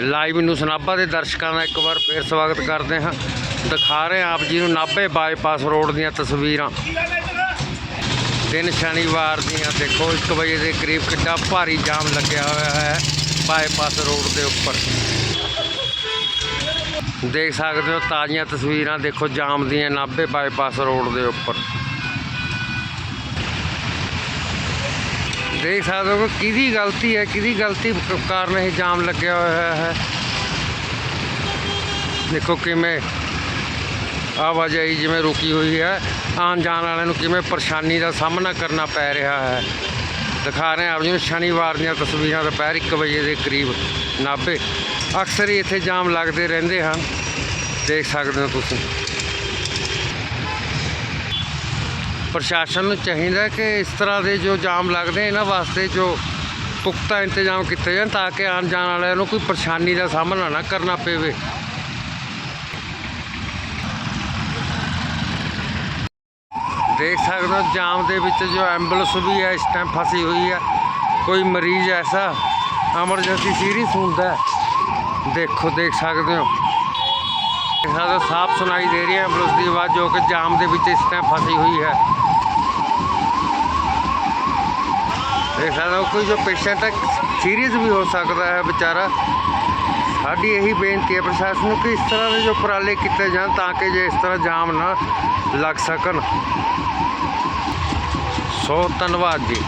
Live ਨੂੰ ਸਨਾਬਾ ਦੇ ਦਰਸ਼ਕਾਂ ਦਾ ਇੱਕ ਵਾਰ ਫੇਰ ਸਵਾਗਤ ਕਰਦੇ ਹਾਂ। ਦਿਖਾ ਰਹੇ ਆਪ ਜੀ ਨੂੰ ਨਾਭੇ ਬਾਈਪਾਸ ਰੋਡ ਦੀਆਂ ਤਸਵੀਰਾਂ। ਦਿਨ ਸ਼ਨੀਵਾਰ ਦੀਆਂ ਦੇਖੋ 1 ਵਜੇ ਦੇ ਕਰੀਬ ਕਿੱਡਾ ਭਾਰੀ ਜਾਮ ਲੱਗਿਆ ਹੋਇਆ ਹੈ ਬਾਈਪਾਸ ਰੋਡ ਦੇ ਉੱਪਰ। ਦੇਖ ਸਕਦੇ ਹੋ ਤਾਜ਼ੀਆਂ ਤਸਵੀਰਾਂ, ਦੇਖੋ ਜਾਮ ਦੀਆਂ ਨਾਭੇ ਬਾਈਪਾਸ ਰੋਡ ਦੇ ਉੱਪਰ। ਦੇਖ ਸਕਦੇ ਹੋ ਕਿ ਕਿਹਦੀ ਗਲਤੀ ਹੈ, ਕਿਹਦੀ ਗਲਤੀ ਕਾਰਨ ਇਹ ਜਾਮ ਲੱਗਿਆ ਹੋਇਆ ਹੈ। ਦੇਖੋ ਕਿਵੇਂ ਆਵਾਜਾਈ ਜਿਵੇਂ ਰੁਕੀ ਹੋਈ ਹੈ। ਆਉਣ ਜਾਣ ਵਾਲਿਆਂ ਨੂੰ ਕਿਵੇਂ ਪਰੇਸ਼ਾਨੀ ਦਾ ਸਾਹਮਣਾ ਕਰਨਾ ਪੈ ਰਿਹਾ ਹੈ। ਦਿਖਾ ਰਹੇ ਆਪ ਜੀ ਨੂੰ, ਸ਼ਨੀਵਾਰ ਦੀਆਂ ਤਸਵੀਰਾਂ ਦੁਪਹਿਰ 1 ਵਜੇ ਦੇ ਕਰੀਬ ਨਾਭੇ। ਅਕਸਰ ਹੀ ਇੱਥੇ ਜਾਮ ਲੱਗਦੇ ਰਹਿੰਦੇ ਹਨ। ਦੇਖ ਸਕਦੇ ਹੋ ਤੁਸੀਂ। ਪ੍ਰਸ਼ਾਸਨ ਨੂੰ ਚਾਹੀਦਾ ਕਿ ਇਸ ਤਰ੍ਹਾਂ ਦੇ ਜੋ ਜਾਮ ਲੱਗਦੇ ਇਹਨਾਂ ਵਾਸਤੇ ਜੋ ਪੁਖਤਾ ਇੰਤਜ਼ਾਮ ਕੀਤੇ ਜਾਣ ਤਾਂ ਕਿ ਆਉਣ ਜਾਣ ਵਾਲਿਆਂ ਨੂੰ ਕੋਈ ਪਰੇਸ਼ਾਨੀ ਦਾ ਸਾਹਮਣਾ ਨਾ ਕਰਨਾ ਪਵੇ। ਦੇਖ ਸਕਦੇ ਹੋ ਜਾਮ ਦੇ ਵਿੱਚ ਜੋ ਐਂਬੂਲੈਂਸ ਵੀ ਹੈ ਇਸ ਟਾਈਮ ਫਸੀ ਹੋਈ ਹੈ ਕੋਈ ਮਰੀਜ਼ ਐਸਾ ਐਮਰਜੈਂਸੀ ਸੀਰੀਅਸ ਹੁੰਦਾ ਦੇਖੋ, ਦੇਖ ਸਕਦੇ ਹੋ। ਦੇਖ ਸਕਦੇ ਹੋ, ਸਾਫ਼ ਸੁਣਾਈ ਦੇ ਰਹੀ ਹੈ ਐਂਬੂਲੈਂਸ ਦੀ ਆਵਾਜ਼ ਜੋ ਕਿ ਜਾਮ ਦੇ ਵਿੱਚ ਇਸ ਟਾਈਮ ਫਸੀ ਹੋਈ ਹੈ। ਦੇਖ ਸਕਦੇ ਹੋ ਕੋਈ ਜੋ ਪੇਸ਼ੈਂਟ ਹੈ ਸੀਰੀਅਸ ਵੀ ਹੋ ਸਕਦਾ ਹੈ ਵਿਚਾਰਾ। ਸਾਡੀ ਇਹੀ ਬੇਨਤੀ ਹੈ ਪ੍ਰਸ਼ਾਸਨ ਨੂੰ ਕਿ ਇਸ ਤਰ੍ਹਾਂ ਦੇ ਜੋ ਉਪਰਾਲੇ ਕੀਤੇ ਜਾਣ ਤਾਂ ਕਿ ਜੇ ਇਸ ਤਰ੍ਹਾਂ ਜਾਮ ਨਾ ਲੱਗ ਸਕਣ। ਸੋ ਧੰਨਵਾਦ ਜੀ।